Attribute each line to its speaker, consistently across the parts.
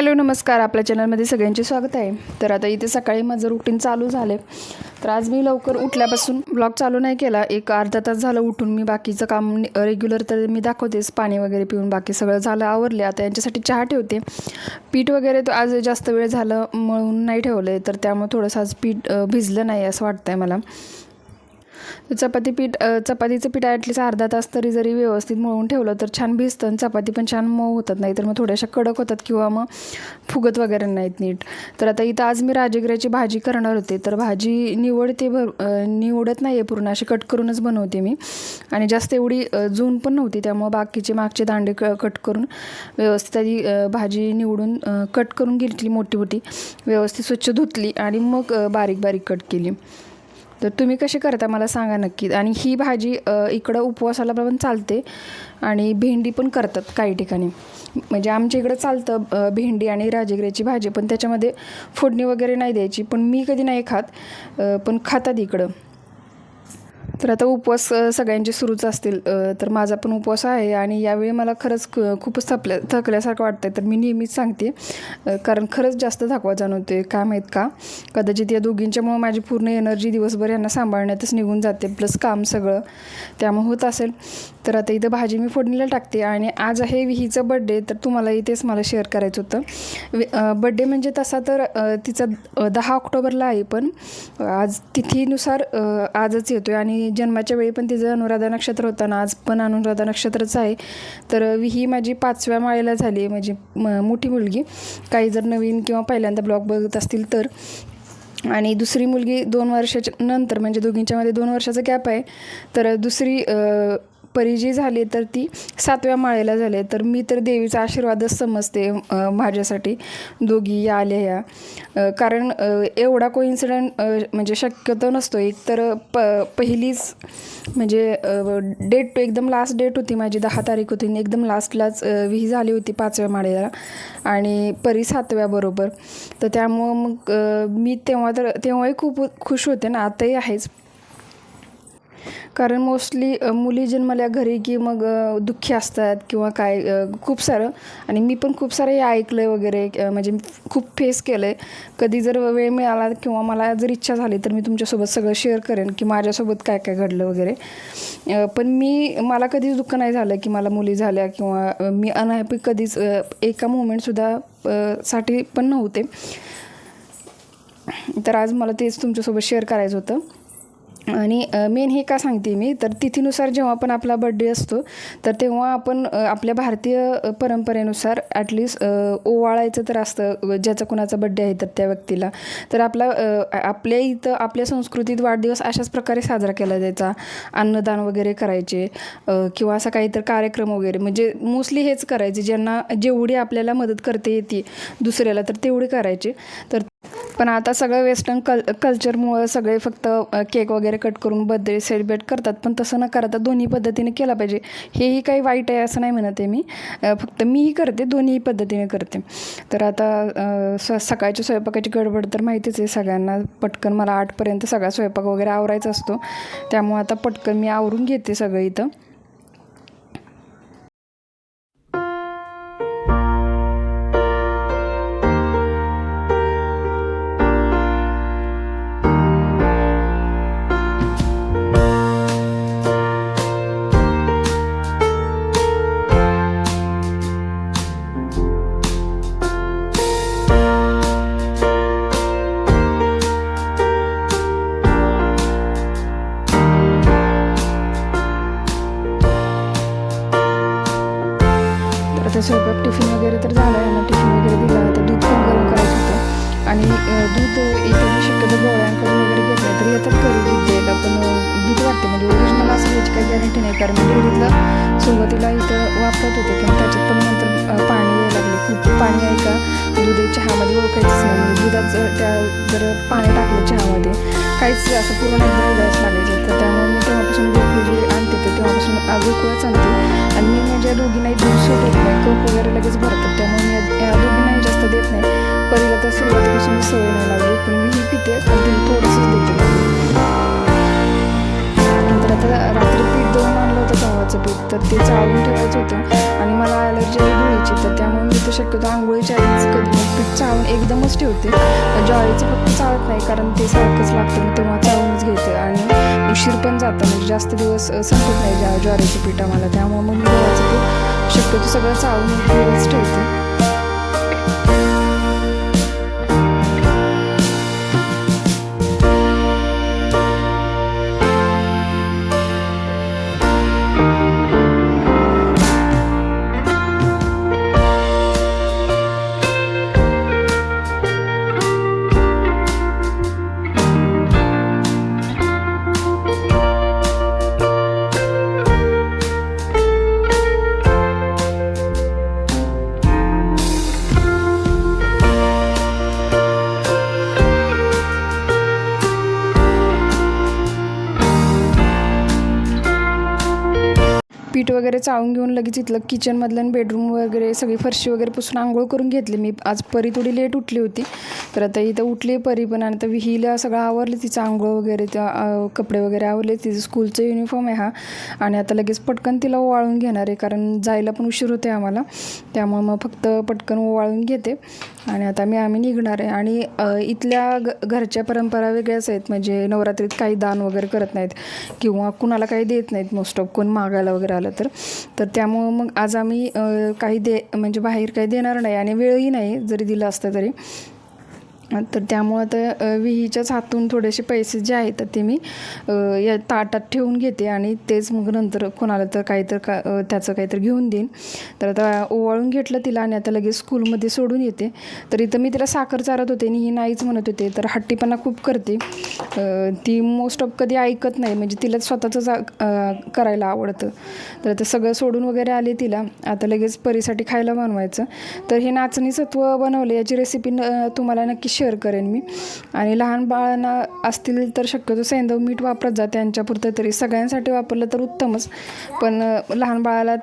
Speaker 1: Hello नमस्कार. आपल्या चॅनलमध्ये सगळ्यांचे स्वागत आहे. तर आता इथे सकाळी माझं रुटीन चालू झालं तर आज मी लवकर उठल्यापासून ब्लॉग चालू नाही केला. एक अर्धा तास झालं उठून मी बाकीचं काम रेग्युलर तर मी दाखवतेच. पाणी वगैरे पिऊन बाकी सगळं झालं आवरले. आता यांच्यासाठी चहा ठेवते. पीठ वगैरे तर आज जास्त वेळ झालं मळून नाही ठेवलं आहे तर त्यामुळे थोडंसं आज पीठ भिजलं नाही असं वाटतं आहे मला. चपाती पीठ चपातीचं पीठ ॲटलीस्ट अर्धा तास तरी जरी व्यवस्थित मळून ठेवलं तर छान भिजतं आणि चपाती पण छान मऊ होतात. नाही तर मग थोड्याशा कडक होतात किंवा मग फुगत वगैरे नाहीत नीट. तर आता इथं आज मी राजगिऱ्याची भाजी करणार होते. तर भाजी निवडते भर निवडत नाही आहे पूर्ण. अशी कट करूनच बनवते मी. आणि जास्त एवढी जून पण नव्हती त्यामुळे बाकीचे मागचे दांडे क कट करून व्यवस्थित आधी भाजी निवडून कट करून घेतली मोठी मोठी. व्यवस्थित स्वच्छ धुतली आणि मग बारीक बारीक कट केली. तर तुम्ही कशी करता मला सांगा नक्की आणि ही भाजी इकडं उपवासाला पण चालते आणि भेंडी पण करतात काही ठिकाणी. म्हणजे आमच्या इकडं चालतं भेंडी आणि राजगिऱ्याची भाजी पण त्याच्यामध्ये फोडणी वगैरे नाही द्यायची. पण मी कधी नाही खात पण खातात इकडं. तर आता उपवास सगळ्यांचे सुरूच असतील तर माझा पण उपवास आहे आणि यावेळी मला खरंच खूपच थकल्या थकल्यासारखं वाटतं आहे तर मी नेहमीच सांगते कारण खरंच जास्त थकवा जाणवते काय माहीत का? कदाचित या दोघींच्यामुळं माझी पूर्ण एनर्जी दिवसभर यांना सांभाळण्यातच निघून जाते प्लस काम सगळं. त्यामुळे होत असेल. तर आता इथं भाजी मी फोडणीला टाकते आणि आज आहे विहीचा बड्डे तर तुम्हाला इथेच मला शेअर करायचं होतं. बड्डे म्हणजे तसा तर तिचा दहा ऑक्टोबरला आहे पण आज तिथीनुसार आजच येतो आहे आणि जन्माच्या वेळी पण तिचं अनुराधा नक्षत्र होतं ना आज पण अनुराधा नक्षत्रच आहे. तर ही माझी पाचव्या माळेला झाली आहे म्हणजे म मोठी मुलगी. काही जर नवीन किंवा पहिल्यांदा ब्लॉग बघत असतील तर. आणि दुसरी मुलगी दोन वर्षाच्या नंतर म्हणजे दोघींच्यामध्ये दोन वर्षाचा गॅप आहे. तर दुसरी परिजी परी जी झाली तर ती सातव्या माळेला झाली तर मी तर देवीचा आशीर्वादच समजते माझ्यासाठी. दोघी या आल्या या. कारण एवढा कोइन्सिडंट म्हणजे शक्यतो नसतो एक तर प पहिलीच म्हणजे डेट एकदम लास्ट डेट होती माझी दहा तारीख होती. आणि एकदम लास्टलाच विही झाली होती पाचव्या माळेला. आणि परी सातव्या बरोबर. तर त्यामुळं मग मी तेव्हा तर तेव्हाही खूप खुश होते ना. आताही आहेच. कारण मोस्टली मुली जन्मल्या घरी की मग दुःखी असतात किंवा काय खूप सारं. आणि मी पण खूप सारं हे ऐकलं आहे वगैरे म्हणजे खूप फेस केलं आहे कधी जर वेळ मिळाला किंवा मला जर इच्छा झाली तर मी तुमच्यासोबत सगळं शेअर करेन की माझ्यासोबत काय काय घडलं वगैरे. पण मी मला कधीच दुःख नाही झालं की मला मुली झाल्या किंवा मी अनहॅपी कधीच एका मोमेंटसुद्धा साठी पण नव्हते. तर आज मला तेच तुमच्यासोबत शेअर करायचं होतं. आणि मेन हे का सांगते मी? तर तिथीनुसार जेव्हा आपण आपला बड्डे असतो तर तेव्हा आपण आपल्या भारतीय परंपरेनुसार ॲटलिस्ट ओवाळायचं तर असतं ज्याचा कुणाचा बड्डे आहे तर त्या व्यक्तीला. तर आपला आपल्या इथं आपल्या संस्कृतीत वाढदिवस अशाच प्रकारे साजरा केला जायचा. अन्नदान वगैरे करायचे किंवा असा काहीतरी कार्यक्रम वगैरे. म्हणजे मोस्टली हेच करायचे ज्यांना जेवढी आपल्याला मदत करते येते दुसऱ्याला तर तेवढी करायचे. तर पण आता सगळं वेस्टर्न कल कल्चरमुळं सगळे फक्त केक वगैरे कट करून बर्थडे सेलिब्रेट करतात. पण तसं न करता दोन्ही पद्धतीने केला पाहिजे. हेही काही वाईट आहे असं नाही म्हणत आहे मी. फक्त मीही करते दोन्ही पद्धतीने करते. तर आता स सकाळच्या स्वयंपाकाची गडबड तर माहितीच आहे सगळ्यांना. पटकन मला आठपर्यंत सगळा स्वयंपाक वगैरे आवरायचा असतो. त्यामुळे आता पटकन मी आवरून घेते सगळं इथं. आणि दूध इथे शक्यतो गोळ्यांकडून वगैरे घेत नाही तर येतात घरी दूध द्यायला पण अ, भीती वाटते म्हणजे ओरिजिनल असं याची काही गॅरंटी नाही. कारण मी डेअरीतलं सुरुवातीला इथं वापरत होते पण त्याच्यात पण नंतर पाणी यायला लागले. खूप पाणी आहे का? दूध चहामध्ये ओळखायचंच नाही. म्हणजे दुधात त्या जर पाणी टाकलं चहामध्ये काहीच असं पूर्ण एकदम उडायच लागायचं. तर त्यामुळे मी तेव्हापासून गोकुळ जे म्हणजे आणते तर तेव्हापासून अ, गोकुळच आणते. आणि मी माझ्या दोघींनाही दूध सूट होत नाही. कप वगैरे लगेच भरतात त्यामुळे मी या- दोघींनाही जास्त देत नाही. पहिला तर सुरुवातीपासून सवय नाही लागली पण मी ही पिते आणि तिला थोडंसंच देते. आता रात्री पीठ दळून आणलं होतं गव्हाचं पीठ तर ते चाळून ठेवायचं होतं आणि मला ॲलर्जी आहे धुळीची तर त्यामुळे मी तर शक्यतो आंघोळीच्या आधीच कधी मग पीठ चाळून एकदमच ठेवते. ज्वारीचं फक्त चाळत नाही कारण ते सारखंच लागतं मी तेव्हा चाळूनच घेते आणि उशीर पण जातं म्हणजे जास्त दिवस संपत नाही ज्या ज्वारीचं पीठ आम्हाला. त्यामुळे मग मी गव्हाचं पीठ शक्यतो सगळं चाळून एक ठेवते. पीठ वगैरे चाळून घेऊन लगेच इथलं किचनमधलं आणि बेडरूम वगैरे सगळी फरशी वगैरे पुसून आंघोळ करून घेतली. मी आज परी थोडी लेट उठली होती. तर आता इथं उठली परी पण आणि आता विहीला सगळं आवरलं तिचं आंघोळ वगैरे त्या कपडे वगैरे आवरले. तिचं स्कूलचं युनिफॉर्म आहे हा. आणि आता लगेच पटकन तिला ओवाळून घेणार आहे कारण जायला पण उशीर होते आम्हाला. त्यामुळे मग फक्त पटकन ओवाळून घेते. आणि आता मी आम्ही निघणार आहे. आणि इथल्या ग घरच्या परंपरा वेगळ्याच आहेत. म्हणजे नवरात्रीत काही दान वगैरे करत नाहीत. किंवा कुणाला काही देत नाहीत. मोस्ट ऑफ कोण मागायला वगैरे आलं तर. तर त्यामुळं मग आज आम्ही काही दे म्हणजे बाहेर काही देणार नाही आणि वेळही नाही जरी दिलं असतं तरी. तर त्यामुळं तर विहीच्याच हातून थोडेसे पैसे जे आहेत तर ते मी या ताटात ठेवून घेते आणि तेच मग नंतर कोणाला तर काहीतर का त्याचं काहीतरी घेऊन देईन. तर आता ओवाळून घेतलं तिला आणि आता लगेच स्कूलमध्ये सोडून येते. तर इथं मी तिला साखर चारत होते आणि ही नाहीच म्हणत होते. तर हट्टीपणा खूप करते. ती मोस्ट ऑफ कधी ऐकत नाही. म्हणजे तिला स्वतःचंच जा करायला आवडतं. तर आता सगळं सोडून वगैरे आले तिला. आता लगेच परीसाठी खायला बनवायचं. तर हे नाचणी सत्व बनवले. याची रेसिपी न तुम्हाला नक्की शेअर करेन मी. आणि लहान बाळांना असतील तर शक्यतो सेंदव मीठ वापरत जा त्यांच्यापुरतं तरी. सगळ्यांसाठी वापरलं तर उत्तमच. पण लहान बाळाला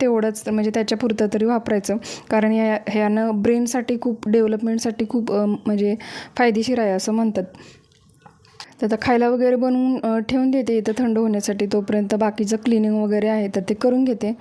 Speaker 1: तेवढंच म्हणजे त्याच्यापुरतं तरी वापरायचं. कारण या ह्यानं ब्रेनसाठी खूप डेव्हलपमेंटसाठी खूप म्हणजे फायदेशीर आहे असं म्हणतात. तर आता खायला वगैरे बनवून ठेवून देते इथं थंड होण्यासाठी. तोपर्यंत बाकीचं क्लिनिंग वगैरे आहे तर ते करून घेते.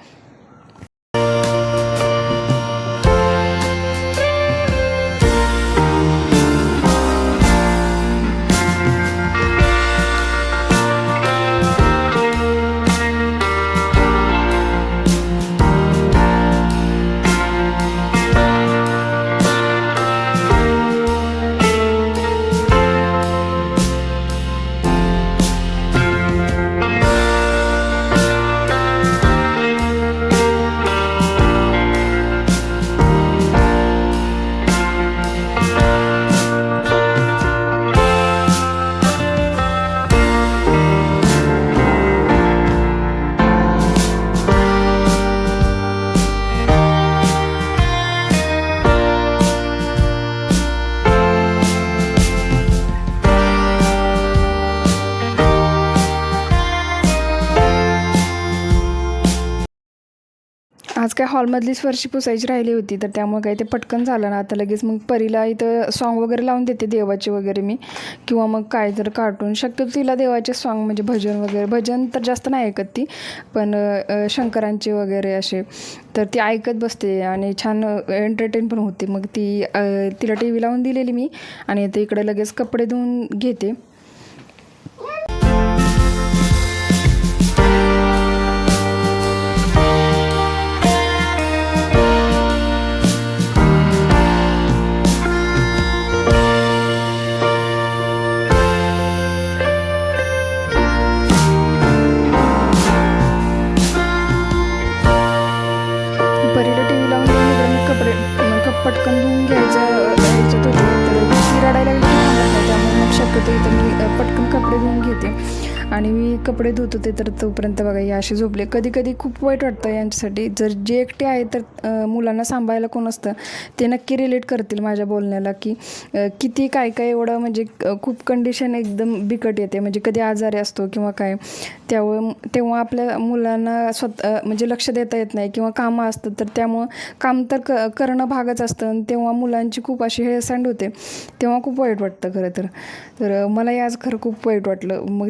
Speaker 1: काय हॉलमधलीच फरशी पुसायची राहिली होती तर त्यामुळे काही ते पटकन झालं ना. आता लगेच मग परीला इथं सॉन्ग वगैरे लावून देते देवाचे वगैरे मी. किंवा मग काय तर कार्टून शक्यतो तिला देवाचे सॉन्ग म्हणजे भजन वगैरे भजन तर जास्त नाही ऐकत ती. पण शंकरांचे वगैरे असे. तर ती ऐकत बसते आणि छान एंटरटेन पण होते. मग ती तिला टी व्ही लावून दिलेली मी. आणि ते इकडे लगेच कपडे धुवून घेते. त्यामुळे इथं मी पटकन कपडे धुवून घेते. आणि मी कपडे धुत होते तर तोपर्यंत बघा हे असे झोपले. कधी कधी खूप वाईट वाटतं यांच्यासाठी. जर जे एकटे आहे तर मुलांना सांभाळायला कोण असतं? ते नक्की रिलेट करतील माझ्या बोलण्याला की किती काय काय एवढं म्हणजे खूप कंडिशन एकदम बिकट येते. म्हणजे कधी आजारी असतो किंवा काय त्यामुळे तेव्हा आपल्या मुलांना स्वतः म्हणजे लक्ष देता येत नाही किंवा कामं असतात तर त्यामुळं काम तर क करणं भागच असतं आणि तेव्हा मुलांची खूप अशी हेळसांड होते. तेव्हा खूप वाईट वाटतं खरं तर. तर मला आज खरं खूप वाईट वाटलं. मग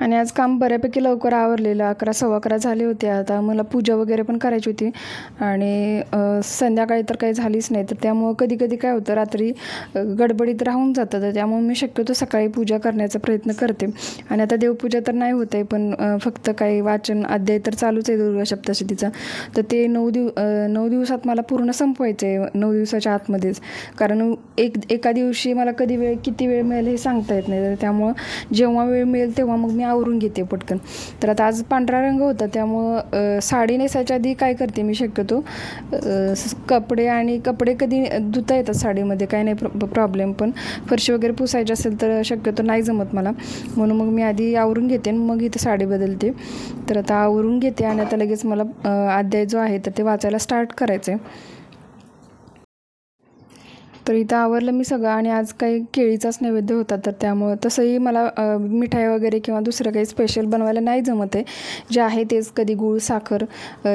Speaker 1: आणि आज काम बऱ्यापैकी लवकर आवरलेलं अकरा सव्वा अकरा झाले होते. आता मला पूजा वगैरे पण करायची होती. आणि संध्याकाळी तर काही झालीच नाही. तर त्यामुळं कधी कधी काय होतं रात्री गडबडीत राहून जातं. तर त्यामुळे मी शक्यतो सकाळी पूजा करण्याचा प्रयत्न करते. आणि आता देवपूजा तर नाही होत आहे पण फक्त काही वाचन अध्याय तर चालूच आहे दुर्गा सप्तशतीचा. तर ते नऊ दिव नऊ दिवसात मला पूर्ण संपवायचं आहे नऊ दिवसाच्या आतमध्येच. कारण एक एका दिवशी मला कधी वेळ किती वेळ मिळेल हे सांगता येत नाही. तर त्यामुळं जेव्हा वेळ मिळेल तेव्हा मग मी मी आवरून घेते पटकन. तर आता आज पांढरा रंग होता त्यामुळं साडी नेसायच्या आधी काय करते मी शक्यतो कपडे आणि कपडे कधी धुता येतात साडीमध्ये काही नाही प्र प्रॉब्लेम पण फरशी वगैरे पुसायची असेल तर शक्यतो नाही जमत मला. म्हणून मग मी आधी आवरून घेते आणि मग इथं साडी बदलते. तर आता आवरून घेते आणि आता लगेच मला अध्याय जो आहे तर ते वाचायला स्टार्ट करायचं आहे तर इथं आवरलं मी सगळं आणि आज काही केळीचाच नैवेद्य होता तर त्यामुळं तसंही मला मिठाई वगैरे किंवा दुसरं काही स्पेशल बनवायला नाही जमत आहे. जे आहे तेच कधी गूळ साखर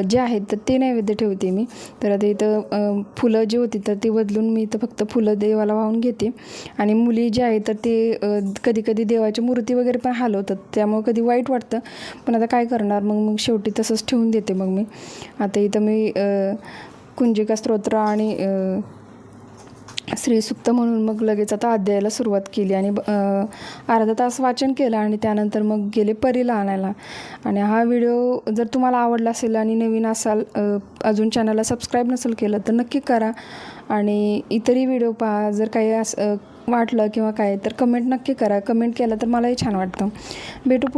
Speaker 1: जे आहेत तर ते नैवेद्य ठेवते मी. तर आता इथं फुलं जी होती तर ती बदलून मी इथं फक्त फुलं देवाला वाहून घेते. आणि मुली जे आहेत तर ते कधी कधी देवाची मूर्ती वगैरे पण हलवतात. त्यामुळं कधी वाईट वाटतं पण आता काय करणार? मग मग शेवटी तसंच ठेवून देते मग मी. आता इथं मी कुंजिका स्तोत्र आणि श्रीसुक्त म्हणून मग लगेच आता अध्यायाला सुरुवात केली आणि अर्धा तास वाचन केलं आणि त्यानंतर मग गेले परीला आणायला. आणि हा व्हिडिओ जर तुम्हाला आवडला असेल आणि नवीन असाल अजून चॅनलला सबस्क्राईब नसेल केलं तर नक्की करा. आणि इतरही व्हिडिओ पहा जर काही असं वाटलं किंवा काय तर कमेंट नक्की करा. कमेंट केलं तर मलाही छान वाटतं. भेटू पुढे